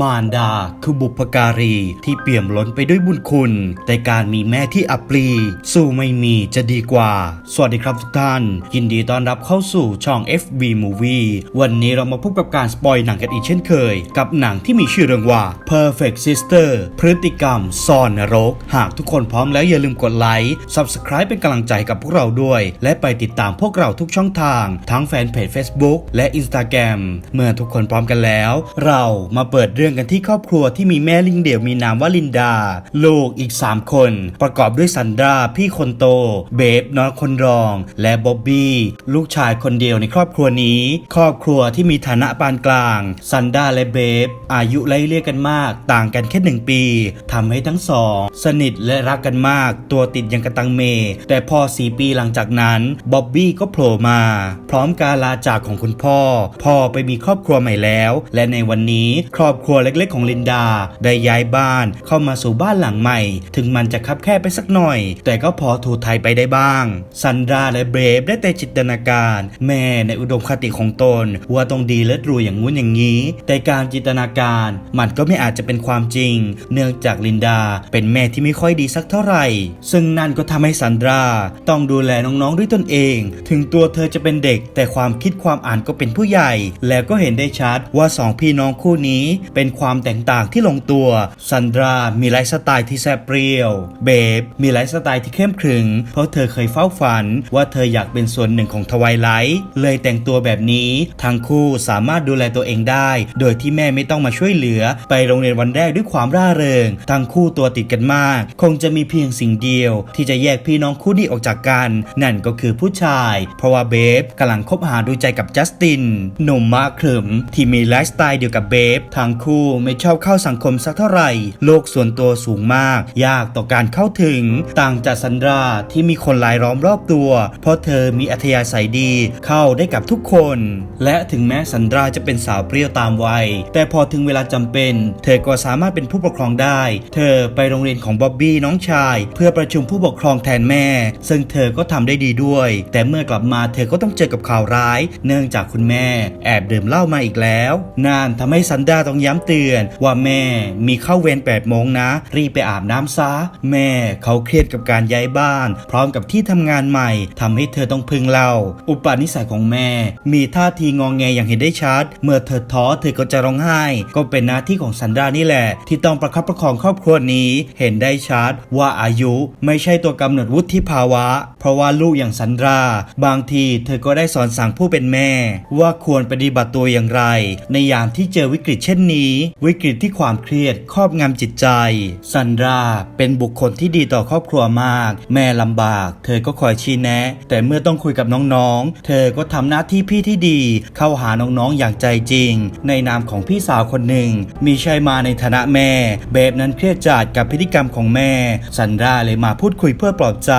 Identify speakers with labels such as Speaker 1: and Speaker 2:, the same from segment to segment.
Speaker 1: มารดาคือบุพการีที่เปี่ยมล้นไปด้วยบุญคุณ แต่การมีแม่ที่อัปรี สู้ไม่มีจะดีกว่า สวัสดีครับทุกท่าน ยินดีต้อนรับเข้าสู่ช่อง FB Movie วันนี้เรามาพบกับการสปอยหนังกันอีกเช่นเคย กับหนังที่มีชื่อเรื่องว่า Perfect Sister พฤติกรรมซ่อนนรก หากทุกคนพร้อมแล้วอย่าลืมกดไลค์ Subscribe เป็นกำลังใจกับพวกเราด้วย และไปติดตามพวกเราทุกช่องทาง ทั้งแฟนเพจ Facebook และ Instagram เมื่อทุกคนพร้อมกันแล้ว เรามาเปิดเรื่องกันที่ครอบครัวที่มีแม่ลิงเดี่ยวมีนามว่าลินดา ลูกอีก 3 คน ประกอบด้วยซันดราพี่คนโต เบฟน้องคนรอง และบ๊อบบี้ลูกชายคนเดียวในครอบครัวนี้ ครอบครัวที่มีฐานะปานกลาง ซันดราและเบฟอายุไล่เลี่ยกันมาก ต่างกันแค่หนึ่งปีทำให้ทั้งสอง สนิทและรักกันมาก ตัวติดยังกระตังเม แต่พอสี่ปีหลังจากนั้นบ๊อบบี้ก็โผล่มา พร้อมการลาจากของคุณพ่อ พ่อไปมีครอบครัวใหม่แล้ว และในวันนี้ครอบครัวเล็กๆของลินดา ได้ย้ายบ้านเข้ามาสู่บ้านหลังใหม่ ถึงมันจะคับแคบไปสักหน่อย แต่ก็พอถูไทยไปได้บ้าง ซันดราและเบรฟได้แต่จินตนาการ แม่ในอุดมคติของตน ว่าต้องดีและรวยอย่างงู้นอย่างนี้ แต่การจินตนาการมันก็ไม่อาจจะเป็นความจริง เนื่องจากลินดาเป็นแม่ที่ไม่ค่อยดีสักเท่าไหร่ ซึ่งนั่นก็ทำให้ซันดราต้องดูแลน้องๆด้วยตนเอง ถึงตัวเธอจะเป็นเด็ก แต่ความคิดความอ่านก็เป็นผู้ใหญ่ แล้วก็เห็นได้ชัดว่าสองพี่น้องคู่นี้เป็นความแตกต่างที่ลงตัวซันดรามีไลฟ์สไตล์ที่แซ่บเปรี้ยว เบฟมีไลฟ์สไตล์ที่เข้มขรึง เพราะเธอเคยเฝ้าฝัน ว่าเธออยากเป็นส่วนหนึ่งของทวายไลท์เลยแต่งตัวแบบนี้ทั้งคู่สามารถดูแลตัวเองได้ โดยที่แม่ไม่ต้องมาช่วยเหลือ ไปโรงเรียนวันแรกด้วยความร่าเริง ทั้งคู่ตัวติดกันมาก คงจะมีเพียงสิ่งเดียว ที่จะแยกพี่น้องคู่นี้ออกจากกัน นั่นก็คือผู้ชาย เพราะว่าเบฟกำลังคบหาดูใจกับจัสตินหนุ่มมากขรึมที่มีไลฟ์สไตล์เดียวกับเบฟทั้งคไม่ชอบเข้าสังคมสักเท่าไหร่ โลกส่วนตัวสูงมาก ยากต่อการเข้าถึง ต่างจากซันดราที่มีคนรายล้อมรอบตัว เพราะเธอมีอัธยาศัยดีเข้าได้กับทุกคน และถึงแม้ซันดราจะเป็นสาวเปรี้ยวตามวัย แต่พอถึงเวลาจำเป็น เธอก็สามารถเป็นผู้ปกครองได้ เธอไปโรงเรียนของบ๊อบบี้น้องชาย เพื่อประชุมผู้ปกครองแทนแม่ ซึ่งเธอก็ทำได้ดีด้วย แต่เมื่อกลับมาเธอก็ต้องเจอกับข่าวร้าย เนื่องจากคุณแม่ แอบดื่มเหล้ามาอีกแล้ว นานทำให้ซันดราต้องย้ำเตือนว่าแม่มีเข้าเวร8โมงนะ รีบไปอาบน้ำซะ แม่เขาเครียดกับการย้ายบ้าน พร้อมกับที่ทำงานใหม่ทำให้เธอต้องพึงเหล้าอุปนิสัยของแม่ มีท่าทีงองแงอย่างเห็นได้ชัด เมื่อเธอท้อเธอก็จะร้องไห้ ก็เป็นหน้าที่ของซันดรานี่แหละ ที่ต้องประคับประคองครอบครัวนี้เห็นได้ชัดว่าอายุไม่ใช่ตัวกำหนดวุฒิภาวะ เพราะว่าลูกอย่างซันดรา บางทีเธอก็ได้สอนสั่งผู้เป็นแม่ ว่าควรปฏิบัติตัวอย่างไร ในยามที่เจอวิกฤตเช่นนี้วิกฤตที่ความเครียดครอบงำจิตใจ ซันราเป็นบุคคลที่ดีต่อครอบครัวมาก แม่ลำบาก เธอก็คอยชี้แนะ แต่เมื่อต้องคุยกับน้องๆ เธอก็ทำหน้าที่พี่ที่ดี เข้าหาน้องๆอย่างใจจริง ในนามของพี่สาวคนหนึ่ง มีชัยมาในฐานะแม่ เบฟนั้นเครียดจัดกับพฤติกรรมของแม่ ซันราเลยมาพูดคุยเพื่อปลอบใจ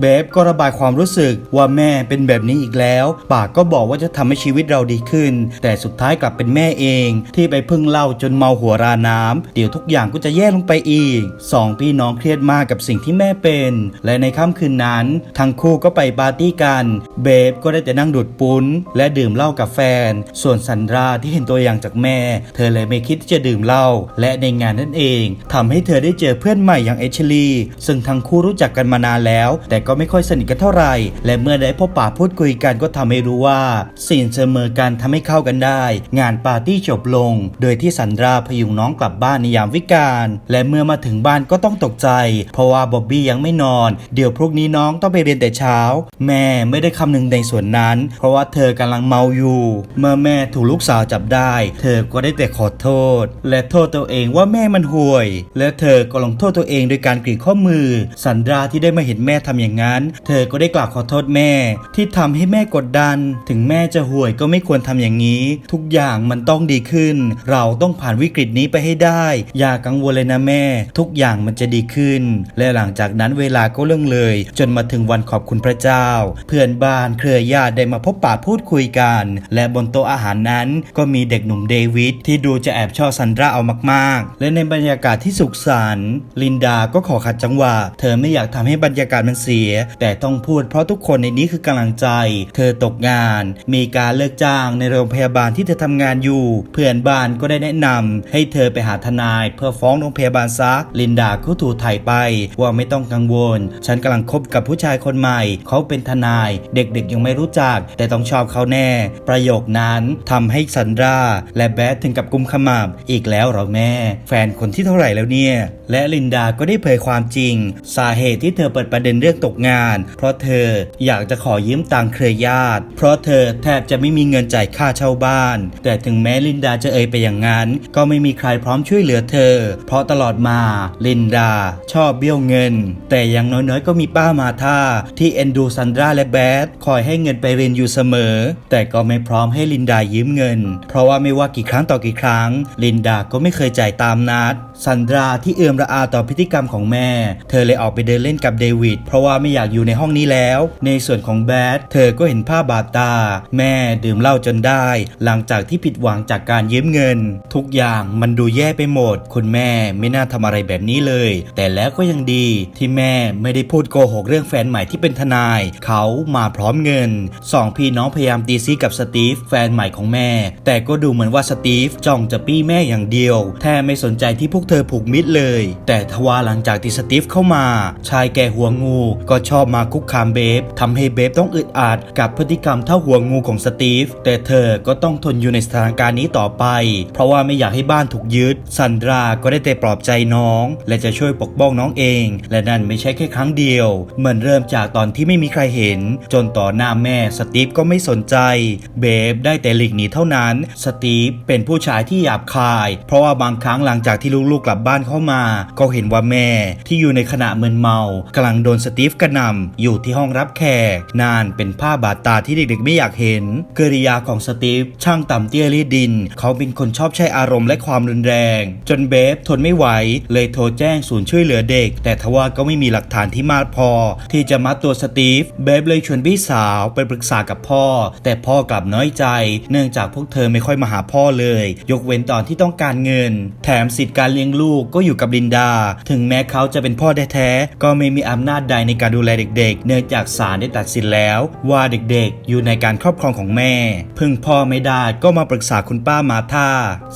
Speaker 1: เบฟก็ระบายความรู้สึกว่าแม่เป็นแบบนี้อีกแล้ว ปากก็บอกว่าจะทำให้ชีวิตเราดีขึ้น แต่สุดท้ายกลับเป็นแม่เอง ที่ไปพึ่งเล้าจนเมาหัวราน้ำเดี๋ยวทุกอย่างก็จะแย่ลงไปอีกสองพี่น้องเครียดมากกับสิ่งที่แม่เป็น และในค่ำคืนนั้น ทั้งคู่ก็ไปปาร์ตี้กัน เบฟก็ได้แต่นั่งดูดปุ้น และดื่มเหล้ากับแฟน ส่วนซันดราที่เห็นตัวอย่างจากแม่ เธอเลยไม่คิดที่จะดื่มเหล้าและในงานนั่นเองทำให้เธอได้เจอเพื่อนใหม่อย่างเอชลีซึ่งทั้งคู่รู้จักกันมานานแล้ว แต่ก็ไม่ค่อยสนิทกันเท่าไหร่และเมื่อได้พบปะพูดคุยกันก็ทำให้รู้ว่าสิ่งเสมอกันทำให้เข้ากันได้ งานปาร์ตี้จบลง โดยที่สันดราพยุงน้องกลับบ้านในยามวิกาลและเมื่อมาถึงบ้านก็ต้องตกใจ เพราะว่าบ๊อบบี้ยังไม่นอน เดี๋ยวพรุ่งนี้น้องต้องไปเรียนแต่เช้า แม่ไม่ได้คำนึงในส่วนนั้น เพราะว่าเธอกำลังเมาอยู่ เมื่อแม่ถูกลูกสาวจับได้ เธอก็ได้แต่ขอโทษ และโทษตัวเองว่าแม่มันห่วย และเธอก็ลงโทษตัวเองโดยการกรีดข้อมือ สันดราที่ได้มาเห็นแม่ทำอย่างนั้น เธอก็ได้กล่าวขอโทษแม่ ที่ทำให้แม่กดดัน ถึงแม่จะห่วยก็ไม่ควรทำอย่างนี้ ทุกอย่างมันต้องดีขึ้น เราต้องผ่านวิกฤตนี้ไปให้ได้ อย่ากังวลเลยนะแม่ ทุกอย่างมันจะดีขึ้น และหลังจากนั้นเวลาก็เรื่องเลย จนมาถึงวันขอบคุณพระเจ้า เพื่อนบ้านเครือญาติได้มาพบปะพูดคุยกัน และบนโต๊ะอาหารนั้นก็มีเด็กหนุ่มเดวิดที่ดูจะแอบชอบซันดราเอามากๆ และในบรรยากาศที่สุขสันต์ลินดาก็ขอขัดจังหวะเธอไม่อยากทำให้บรรยากาศมันเสีย แต่ต้องพูดเพราะทุกคนในนี้คือกำลังใจ เธอตกงาน มีการเลิกจ้างในโรงพยาบาลที่เธอทำงานอยู่ เพื่อนบ้านก็ได้แนะนำให้เธอไปหาทนาย เพื่อฟ้องโรงพยาบาลซะลินดาก็ถูกถ่ายไป ว่าไม่ต้องกังวล ฉันกำลังคบกับผู้ชายคนใหม่ เขาเป็นทนาย เด็กๆยังไม่รู้จัก แต่ต้องชอบเขาแน่ ประโยคนั้นทำให้ซันดราและแบทถึงกับกุมขมับอีกแล้วเหรอแม่ แฟนคนที่เท่าไหร่แล้วเนี่ยและลินดาก็ได้เผยความจริง สาเหตุที่เธอเปิดประเด็นเรื่องตกงาน เพราะเธออยากจะขอยืมตังค์เครือญาติ เพราะเธอแทบจะไม่มีเงินจ่ายค่าเช่าบ้าน แต่ถึงแม้ลินดาจะเอ่ยไปอย่างนั้น ก็ไม่มีใครพร้อมช่วยเหลือเธอ เพราะตลอดมาลินดา ชอบเบี้ยวเงิน แต่อย่างน้อยๆ ก็มีป้ามาธาที่เอ็นดูซันดราและแบทคอยให้เงินไปเรียนอยู่เสมอ แต่ก็ไม่พร้อมให้ลินดายืมเงิน เพราะว่าไม่ว่ากี่ครั้งต่อกี่ครั้ง ลินดาก็ไม่เคยจ่ายตามนัด ซันดราที่เอื่มระอาต่อพฤติกรรมของแม่ เธอเลยออกไปเดินเล่นกับเดวิดเพราะว่าไม่อยากอยู่ในห้องนี้แล้ว ในส่วนของแบทเธอก็เห็นภาพบาดตา แม่ดื่มเหล้าจนได้ หลังจากที่ผิดหวังจากการยืมเงิน ทุกอย่างมันดูแย่ไปหมด คุณแม่ไม่น่าทำอะไรแบบนี้เลย แต่แล้วก็ยังดีที่แม่ไม่ได้พูดโกหกเรื่องแฟนใหม่ที่เป็นทนาย เขามาพร้อมเงินสองพี่น้องพยายามตีซีกับสตีฟแฟนใหม่ของแม่ แต่ก็ดูเหมือนว่าสตีฟจ้องจะปี้แม่อย่างเดียวแทบไม่สนใจที่พวกเธอผูกมิตรเลย แต่ทว่าหลังจากที่สตีฟเข้ามา ชายแก่หัวงูก็ชอบมาคุกคามเบฟทำให้เบฟต้องอึดอัดกับพฤติกรรมเท่าหัวงูของสตีฟแต่เธอก็ต้องทนอยู่ในสถานการณ์นี้ต่อไป เพราะว่าไม่อยากให้บ้านถูกยึดซันดราก็ได้แต่ปลอบใจน้อง และจะช่วยปกป้องน้องเอง และนั่นไม่ใช่แค่ครั้งเดียว เหมือนเริ่มจากตอนที่ไม่มีใครเห็น จนต่อหน้าแม่สตีฟก็ไม่สนใจ เบฟได้แต่หลีกหนีเท่านั้น สตีฟเป็นผู้ชายที่หยาบคาย เพราะว่าบางครั้งหลังจากที่ลูกๆกลับบ้านเข้ามา ก็เห็นว่าแม่ที่อยู่ในขณะมึนเมากำลังโดนสตีฟกระหน่ำอยู่ที่ห้องรับแขก นานเป็นภาบาดตาที่เด็กๆไม่อยากเห็นกริยาของสตีฟช่างต่ำเตี้ยรีดดิน เขาเป็นคนชอบใช้อารมณ์และความรุนแรง จนเบฟทนไม่ไหว เลยโทรแจ้งศูนย์ช่วยเหลือเด็ก แต่ทว่าก็ไม่มีหลักฐานที่มากพอ ที่จะมัดตัวสตีฟเบฟเลยชวนพี่สาวไปปรึกษากับพ่อ แต่พ่อกลับน้อยใจ เนื่องจากพวกเธอไม่ค่อยมาหาพ่อเลย ยกเว้นตอนที่ต้องการเงิน แถมสิทธิการเลี้ยงลูกก็อยู่กับลินดา ถึงแม้เขาจะเป็นพ่อแท้ๆก็ไม่มีอำนาจใดในการดูแลเด็ก ๆ เนื่องจากศาลได้ตัดสินแล้ว ว่าเด็กๆ อยู่ในการครอบครองของแม่ พึ่งพ่อไม่ได้ก็มาปรึกษาคุณป้ามาธา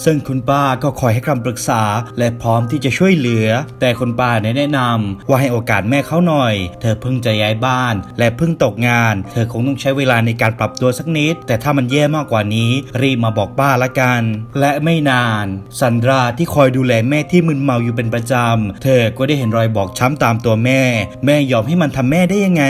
Speaker 1: ซึ่งคุณป้าก็คอยให้คำปรึกษา และพร้อมที่จะช่วยเหลือ แต่คุณป้าแนะนำว่าให้โอกาสแม่เขาหน่อย เธอเพิ่งจะย้ายบ้าน และเพิ่งตกงาน เธอคงต้องใช้เวลาในการปรับตัวสักนิด แต่ถ้ามันแย่มากกว่านี้ รีบมาบอกป้าละกัน และไม่นานซันดราที่คอยดูแลแม่ที่มึนเมาอยู่เป็นประจำ เธอก็ได้เห็นรอยบอกช้ำตามตัวแม่ แม่ยอมให้มันทำแม่ได้ยังไง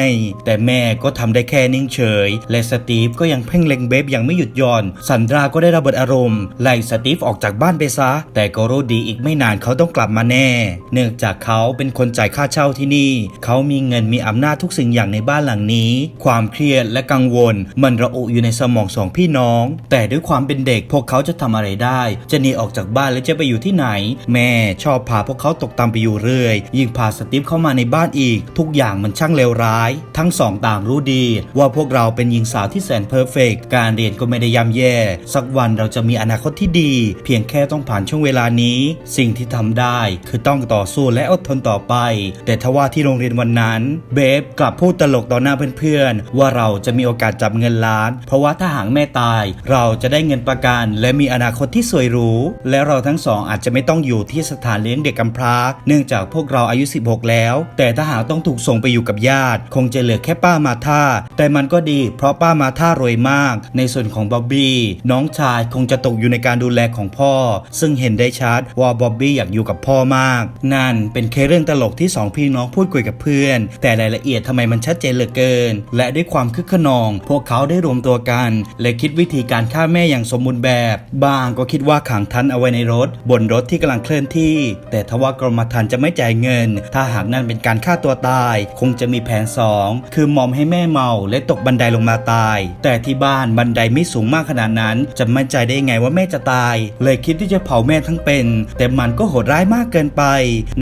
Speaker 1: แต่แม่ก็ทำได้แค่นิ่งเฉย และสตีฟก็ยังเพ่งเล็งเบฟอย่างไม่หยุดย่อนซันดราก็ได้ระเบิดอารมณ์ไล่สตีฟออกจากบ้านไปซะ แต่ก็รู้ดีอีกไม่นานเขาต้องกลับมาแน่ เนื่องจากเขาเป็นคนจ่ายค่าเช่าที่นี่ เขามีเงินมีอำนาจทุกสิ่งอย่างในบ้านหลังนี้ ความเครียดและกังวล มันระอุอยู่ในสมองสองพี่น้อง แต่ด้วยความเป็นเด็กพวกเขาจะทำอะไรได้ จะหนีออกจากบ้านและจะไปอยู่ที่ไหน แมม่ ชอบพาพวกเขาตกตามไปอยู่เรื่อย ยิ่งพาสตีฟเข้ามาในบ้านอีก ทุกอย่างมันช่างเลวร้าย ทั้งสองต่างรู้ดี ว่าพวกเราเป็นหญิงสาวที่แสนเพอร์เฟกการเรียนก็ไม่ได้ย่ำแย่ สักวันเราจะมีอนาคตที่ดี เพียงแค่ต้องผ่านช่วงเวลานี้ สิ่งที่ทำได้คือต้องต่อสู้และอดทนต่อไป แต่ทว่าที่โรงเรียนวันนั้นเบฟกลับพูดตลกต่อหน้าเพื่อนๆว่าเราจะมีโอกาสจับเงินล้าน เพราะว่าถ้าหากแม่ตาย เราจะได้เงินประกัน และมีอนาคตที่สวยหรูและเราทั้งสองอาจจะไม่ต้องอยู่ที่สถานเลี้ยงเด็กกำพร้า เนื่องจากพวกเราอายุ 16 แล้ว แต่ถ้าหากต้องถูกส่งไปอยู่กับญาติ คงจะเหลือแค่ป้ามาธาแต่มันก็ดี เพราะป้ามาธารวยมาก ในส่วนของบ๊อบบี้น้องชายคงจะตกอยู่ในการดูแลของพ่อ ซึ่งเห็นได้ชัดว่าบ๊อบบี้อยากอยู่กับพ่อมาก นั่นเป็นแค่เรื่องตลกที่สองพี่น้องพูดคุยกับเพื่อน แต่รายละเอียดทำไมมันชัดเจนเหลือเกิน และด้วยความคึกขนอง พวกเขาได้รวมตัวกันและคิดวิธีการฆ่าแม่อย่างสมบูรณ์แบบ บางก็คิดว่าขังทันเอาไว้ในรถ บนรถที่กำลังเลื่อนที่ แต่ทว่ากรมธรรม์จะไม่จ่ายเงิน ถ้าหากนั่นเป็นการฆ่าตัวตาย คงจะมีแผนสองคือมอมให้แม่เมาและตกบันไดลงมาตาย แต่ที่บ้านบันไดไม่สูงมากขนาดนั้น จะมั่นใจได้ไงว่าแม่จะตาย เลยคิดที่จะเผาแม่ทั้งเป็น แต่มันก็โหดร้ายมากเกินไป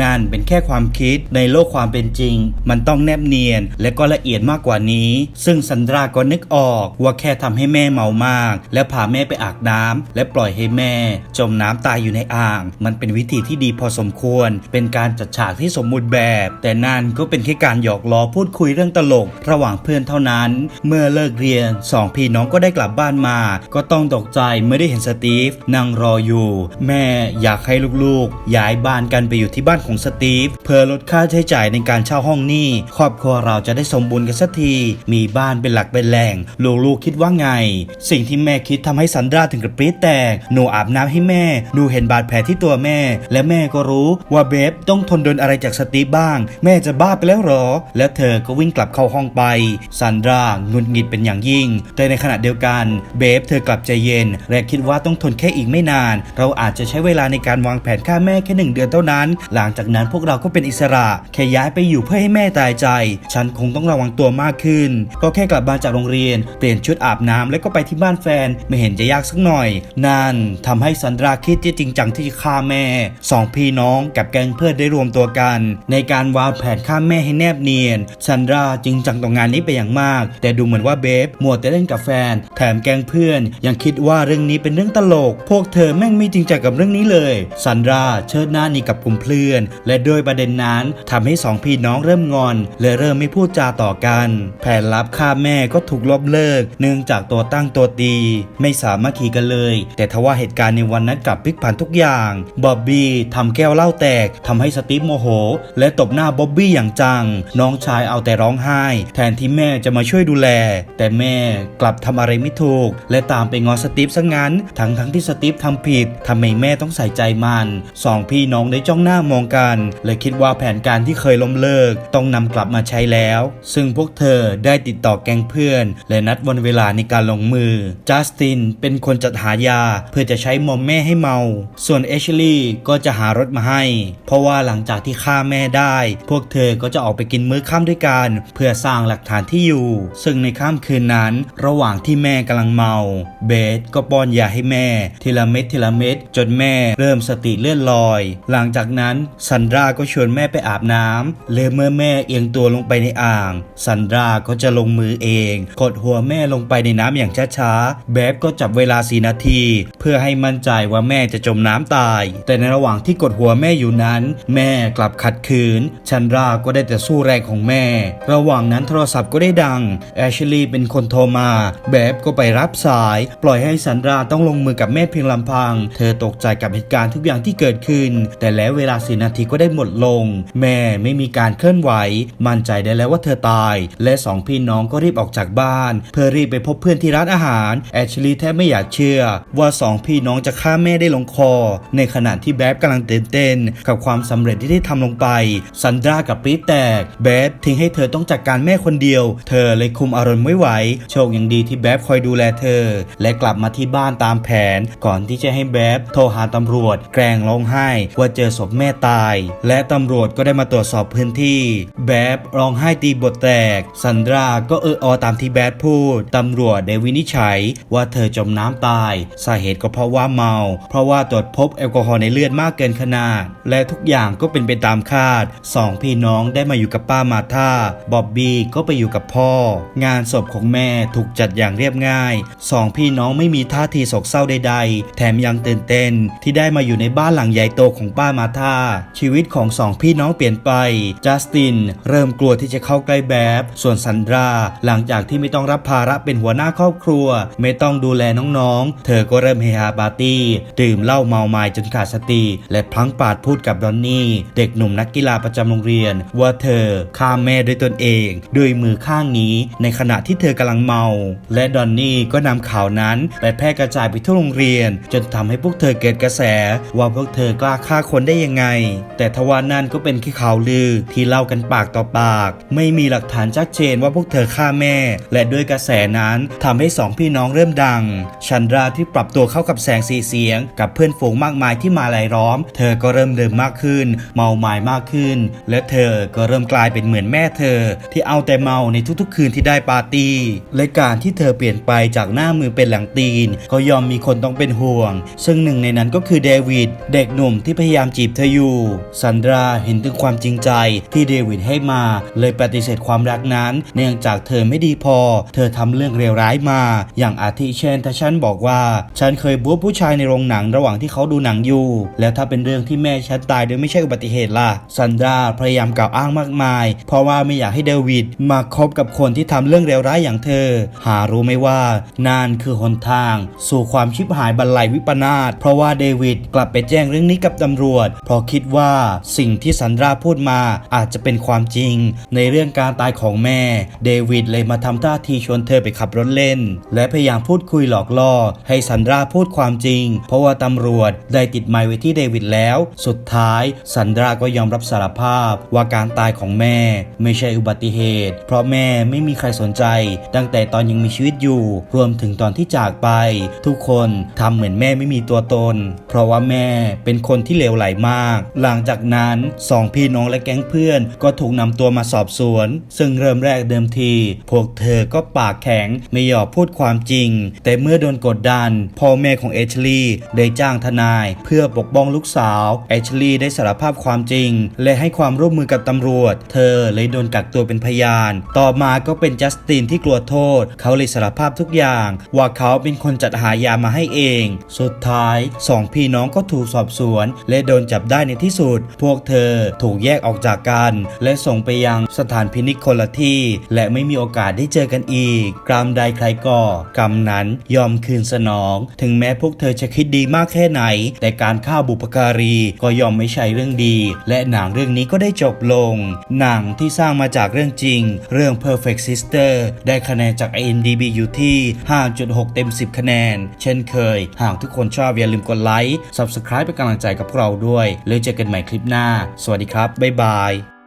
Speaker 1: นั่นเป็นแค่ความคิดในโลกความเป็นจริง มันต้องแนบเนียนและก็ละเอียดมากกว่านี้ ซึ่งซันดราก็นึกออกว่าแค่ทำให้แม่เมามาก แล้วพาแม่ไปอาบน้ำและปล่อยให้แม่ จมน้ำตายอยู่ในอ่าง มันเป็นวิธีที่ดีพอสมควร เป็นการจัดฉากที่สมบูรณ์แบบ แต่นั่นก็เป็นแค่การหยอกล้อพูดคุยเรื่องตลก ระหว่างเพื่อนเท่านั้น เมื่อเลิกเรียนสองพี่น้องก็ได้กลับบ้านมา ก็ต้องตกใจเมื่อได้เห็นสตีฟนั่งรออยู่ แม่อยากให้ลูกๆ ย้ายบ้านกันไปอยู่ที่บ้านของสตีฟเพื่อลดค่าใช้จ่ายในการเช่าห้องนี้ครอบครัวเราจะได้สมบูรณ์กันสักที มีบ้านเป็นหลักเป็นแหล่งลูกๆคิดว่าไง สิ่งที่แม่คิดทำให้ซันดราถึงกับปรี๊ดแตกหนูอาบน้ำให้แม่หนูเห็นบาดแผลที่ตัวแม่และแม่ก็รู้ว่าเบฟต้องทนโดนอะไรจากสตีฟบ้าง แม่จะบ้าไปแล้วหรอ และเธอก็วิ่งกลับเข้าห้องไปซันดราหงุดหงิดเป็นอย่างยิ่ง แต่ในขณะเดียวกันเบฟเธอกลับใจเย็น และคิดว่าต้องทนแค่อีกไม่นาน เราอาจจะใช้เวลาในการวางแผนฆ่าแม่แค่หนึ่งเดือนเท่านั้น หลังจากนั้นพวกเราก็เป็นอิสระแค่ย้ายไปอยู่เพื่อให้แม่ตายใจ ฉันคงต้องระวังตัวมากขึ้น ก็แค่กลับมาจากโรงเรียน เปลี่ยนชุดอาบน้ำแล้วก็ไปที่บ้านแฟนไม่เห็นจะยากสักหน่อย นั่นทำให้ซันดราคิดที่จริงจังที่จะฆ่าแม่สองพี่น้องกับแก๊งเพื่อนได้รวมตัวกัน ในการวางแผนฆ่าแม่ให้แนบเนียนซันดราจริงจังต่องานนี้ไปอย่างมาก แต่ดูเหมือนว่าเบฟมัวแต่เล่นกับแฟน แถมแก๊งเพื่อน ยังคิดว่าเรื่องนี้เป็นเรื่องตลก พวกเธอแม่งไม่จริงจังกับเรื่องนี้เลยซันดราเชิดหน้าหนีกับกลุ่มเพื่อน และโดยประเด็นนั้นทำให้สองพี่น้องเริ่มงอนและเริ่มไม่พูดจาต่อกัน แผนลับฆ่าแม่ก็ถูกลบเลิก เนื่องจากตัวตั้งตัวตี ไม่สามารถขี่กันเลย แต่ทว่าเหตุการณ์ในวันนั้นกลับพลิกผันทุกอย่างบ๊อบบี้ ทำแก้วเหล้าแตกทำให้สตีฟโมโห และตบหน้าบ๊อบบี้อย่างจัง น้องชายเอาแต่ร้องไห้ แทนที่แม่จะมาช่วยดูแล แต่แม่กลับทำอะไรไม่ถูก และตามไปงอสตีฟซะงั้น ทั้งทั้งที่สตีฟทำผิดทำไมแม่ต้องใส่ใจมันสองพี่น้องได้จ้องหน้ามองกันเลยคิดว่าแผนการที่เคยล้มเลิก ต้องนำกลับมาใช้แล้ว ซึ่งพวกเธอได้ติดต่อแก๊งเพื่อน และนัดวันเวลาในการลงมือจัสตินเป็นคนจัดหายาเพื่อจะใช้มอมแม่ให้เมา ส่วนเอชลี่ก็จะหารถมาให้ เพราะว่าหลังจากที่ฆ่าแม่ได้ พวกเธอก็จะออกไปกินมื้อค่ำด้วยกัน เพื่อสร้างหลักฐานที่อยู่ ซึ่งในค่ำคืนนั้น ระหว่างที่แม่กำลังเมา เบสก็ป้อนยาให้แม่ ทีละเม็ดทีละเม็ดจนแม่เริ่มสติเลื่อนลอย หลังจากนั้นซันดราก็ชวนแม่ไปอาบน้ำและเมื่อแม่เอียงตัวลงไปในอ่างซันดราก็จะลงมือเองกดหัวแม่ลงไปในน้ำอย่างช้าๆแบบก็จับเวลาสี่นาที เพื่อให้มั่นใจว่าแม่จะจมน้ำตาย แต่ในระหว่างที่กดหัวแม่อยู่นั้น แม่กลับขัดขืน ชันราก็ได้แต่สู้แรงของแม่ ระหว่างนั้นโทรศัพท์ก็ได้ดังแอชลีย์เป็นคนโทรมา แบบก็ไปรับสาย ปล่อยให้ซันราต้องลงมือกับแม่เพียงลำพัง เธอตกใจกับเหตุการณ์ทุกอย่างที่เกิดขึ้น แต่แล้วเวลาสี่นาทีก็ได้หมดลง แม่ไม่มีการเคลื่อนไหว มั่นใจได้แล้วว่าเธอตาย และสองพี่น้องก็รีบออกจากบ้าน เพื่อรีบไปพบเพื่อนที่ร้านอาหารแอชลีย์แทบไม่อยากเชื่อ ว่าสองพี่น้องจะฆ่าแม่ได้ลงคอ ในขณะที่แบ๊บกำลังตื่นเต้นกับความสำเร็จที่ได้ทำลงไป ซันดรากับปีแตก แบ๊บทิ้งให้เธอต้องจัดการแม่คนเดียว เธอเลยคุมอารมณ์ไม่ไหว โชคยังดีที่แบ๊บคอยดูแลเธอ และกลับมาที่บ้านตามแผน ก่อนที่จะให้แบ๊บโทรหาตำรวจ แกล้งร้องไห้ว่าเจอศพแม่ตาย และตำรวจก็ได้มาตรวจสอบพื้นที่ แบ๊บร้องไห้ตีบทแตก ซันดราก็เอออตามที่แบ๊บพูด ตำรวจได้วินิจฉัยว่าเธอจมน้ำตาย สาเหตุก็เพราะว่าเมา เพราะว่าตรวจพบแอลกอฮอล์ในเลือดมากเกินขนาด และทุกอย่างก็เป็นไปตามคาดสองพี่น้องได้มาอยู่กับป้ามาธาบอบบี้ก็ไปอยู่กับพ่อ งานศพของแม่ถูกจัดอย่างเรียบง่ายสองพี่น้องไม่มีท่าทีโศกเศร้าใดๆ แถมยังตื่นเต้นที่ได้มาอยู่ในบ้านหลังใหญ่โตของป้ามาธาชีวิตของสองพี่น้องเปลี่ยนไปจัสตินเริ่มกลัวที่จะเข้าใกล้แบบส่วนซันดราหลังจากที่ไม่ต้องรับภาระเป็นหัวหน้าครอบครัว ไม่ต้องดูแลน้องๆ เธอก็เริ่มเฮฮาปาร์ตี้ ดื่มเหล้าเมาไม้จนขาดสติและพลั้งปาดพูดกับดอนนี่ เด็กหนุ่มนักกีฬาประจำโรงเรียน ว่าเธอฆ่าแม่ด้วยตนเองด้วยมือข้างนี้ ในขณะที่เธอกำลังเมา และดอนนี่ก็นำข่าวนั้นไปแพร่กระจายไปทั่วโรงเรียน จนทำให้พวกเธอเกิดกระแส ว่าพวกเธอกล้าฆ่าคนได้ยังไง แต่ทว่านั่นก็เป็นแค่ข่าวลือที่เล่ากันปากต่อปาก ไม่มีหลักฐานชัดเจนว่าพวกเธอฆ่าแม่ และด้วยกระแสนั้นทำให้สองพี่น้องเริ่มดังชันราที่ปรับตัวเข้ากับแสงสีเสียง กับเพื่อนฝูงมากมายที่มาลายล้อม เธอก็เริ่มเดิมมากขึ้น เมาหมายมากขึ้น และเธอก็เริ่มกลายเป็นเหมือนแม่เธอ ที่เอาแต่เมาในทุกๆ คืนที่ได้ปาร์ตี้และการที่เธอเปลี่ยนไปจากหน้ามือเป็นหลังตีน ก็ยอมมีคนต้องเป็นห่วง ซึ่งหนึ่งในนั้นก็คือเดวิดเด็กหนุ่มที่พยายามจีบเธออยู่ซันดราเห็นถึงความจริงใจที่เดวิดให้มา เลยปฏิเสธความรักนั้น เนื่องจากเธอไม่ดีพอ เธอทำเรื่องเลวร้ายมา อย่างอาทิเช่นถ้าฉันบอกว่า ฉันเคยบัวผู้ชายในโรงหนังระหว่างที่เขาดูหนังอยู่แล้วถ้าเป็นเรื่องที่แม่ฉันตายโดยไม่ใช่อุบัติเหตุล่ะซันดราพยายามกล่าวอ้างมากมาย เพราะว่าไม่อยากให้เดวิดมาคบกับคนที่ทำเรื่องเลวร้ายอย่างเธอ หารู้ไหมว่า นั่นคือหนทาง สู่ความชิบหายบรรลัยวิปนาศเพราะว่าเดวิดกลับไปแจ้งเรื่องนี้กับตำรวจ เพราะคิดว่าสิ่งที่ซันดราพูดมาอาจจะเป็นความจริง ในเรื่องการตายของแม่ เดวิดเลยมาทำท่าทีชวนเธอไปขับรถเล่น และพยายามพูดคุยหลอกล่อ ให้ซันดราพูดความจริง เพราะว่าตำรวจได้ติดไมค์ไว้ที่เดวิดแล้ว สุดท้ายซันดราก็ยอมรับสารภาพว่าการตายของแม่ ไม่ใช่อุบัติเหตุ เพราะแม่ไม่มีใครสนใจ ตั้งแต่ตอนยังมีชีวิตอยู่ รวมถึงตอนที่จากไป ทุกคนทำเหมือนแม่ไม่มีตัวตน เพราะว่าแม่เป็นคนที่เลวไหลมาก หลังจากนั้นสองพี่น้องและแก๊งเพื่อน ก็ถูกนำตัวมาสอบสวน ซึ่งเริ่มแรกเดิมที พวกเธอก็ปากแข็งไม่ยอมพูดความจริง แต่เมื่อโดนกดดันพ่อแม่ของเอชลีย์ได้จ้างทนายเพื่อปกป้องลูกสาวเอชลีย์ได้สารภาพความจริง และให้ความร่วมมือกับตำรวจ เธอเลยโดนกักตัวเป็นพยาน ต่อมาก็เป็นจัสตินที่กลัวโทษ เขาเลยสารภาพทุกอย่าง ว่าเขาเป็นคนจัดหายามาให้เอง สุดท้ายสองพี่น้องก็ถูกสอบสวน และโดนจับได้ในที่สุด พวกเธอถูกแยกออกจากกัน และส่งไปยังสถานพินิจคนละที่ และไม่มีโอกาสได้เจอกันอีก กรรมใดใครก่อกรรมนั้นยอมคืนสนอง ถึงแม้พวกเธอจะคิดดีมากแค่ไหน แต่การฆ่าบุปการีก็ยอมไม่ใช่เรื่องดี และหนังเรื่องนี้ก็ได้จบลง หนังที่สร้างมาจากเรื่องจริง เรื่อง Perfect Sister ได้คะแนนจาก IMDb อยู่ที่ 5.6 เต็ม 10 คะแนน เช่นเคย หากทุกคนชอบอย่าลืมกดไลค์ Subscribe เป็นกำลังใจกับพวกเราด้วย แล้วเจอกันใหม่คลิปหน้า สวัสดีครับ บ๊ายบาย